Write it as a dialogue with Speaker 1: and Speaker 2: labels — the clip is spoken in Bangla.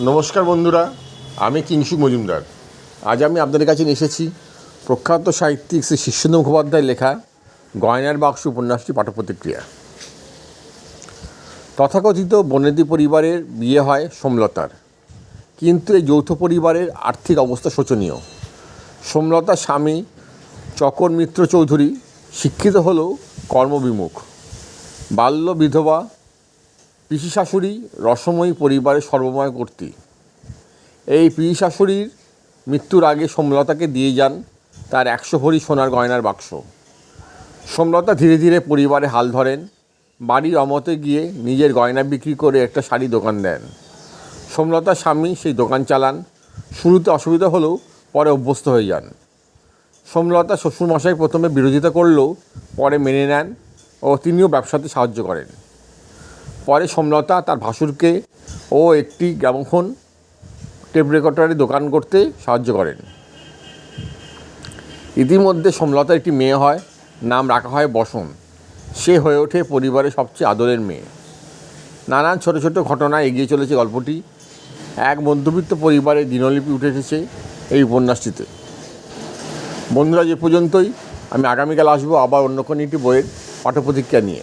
Speaker 1: নমস্কার বন্ধুরা, আমি কিংসু মজুমদার। আজ আমি আপনাদের কাছে এসেছি প্রখ্যাত সাহিত্যিক শ্রী শিষ্যেন্দ্র মুখোপাধ্যায়ের লেখা গয়নার বাক্স উপন্যাসটি পাঠপ্রতিক্রিয়া। তথাকথিত বনেদি পরিবারের বিয়ে হয় সোমলতার, কিন্তু এই যৌথ পরিবারের আর্থিক অবস্থা শোচনীয়। সোমলতার স্বামী চকর মিত্র চৌধুরী শিক্ষিত হলেও কর্মবিমুখ। বাল্য বিধবা পিসি শাশুড়ি রসময়ী পরিবারের সর্বময় কর্তী। এই পিসি শাশুড়ির মৃত্যুর আগে সোমলতাকে দিয়ে যান তার একশো ভরি সোনার গয়নার বাক্স। সোমলতা ধীরে ধীরে পরিবারে হাল ধরেন, বাড়ির অমতে গিয়ে নিজের গয়না বিক্রি করে একটা শাড়ি দোকান দেন। সোমলতার স্বামী সেই দোকান চালান, শুরুতে অসুবিধা হলেও পরে অভ্যস্ত হয়ে যান। সোমলতা শ্বশুরমশাই প্রথমে বিরোধিতা করলেও পরে মেনে নেন ও তিনিও ব্যবসাতে সাহায্য করেন। পরে সোমলতা তার ভাসুরকে ও একটি গ্রামোফোন টেপ রেকর্ডারের দোকান করতে সাহায্য করেন। ইতিমধ্যে সোমলতার একটি মেয়ে হয়, নাম রাখা হয় বসন। সে হয়ে ওঠে পরিবারের সবচেয়ে আদরের মেয়ে। নানান ছোট ছোট ঘটনা এগিয়ে চলেছে গল্পটি। এক মধ্যবিত্ত পরিবারের দিনলিপি উঠে এসেছে এই উপন্যাসটিতে। বন্ধুরা যে পর্যন্তই। আমি আগামীকাল আসব আবার অন্য কোনো একটি বইয়ের পাঠ্যপ্রতিক্রিয়া নিয়ে।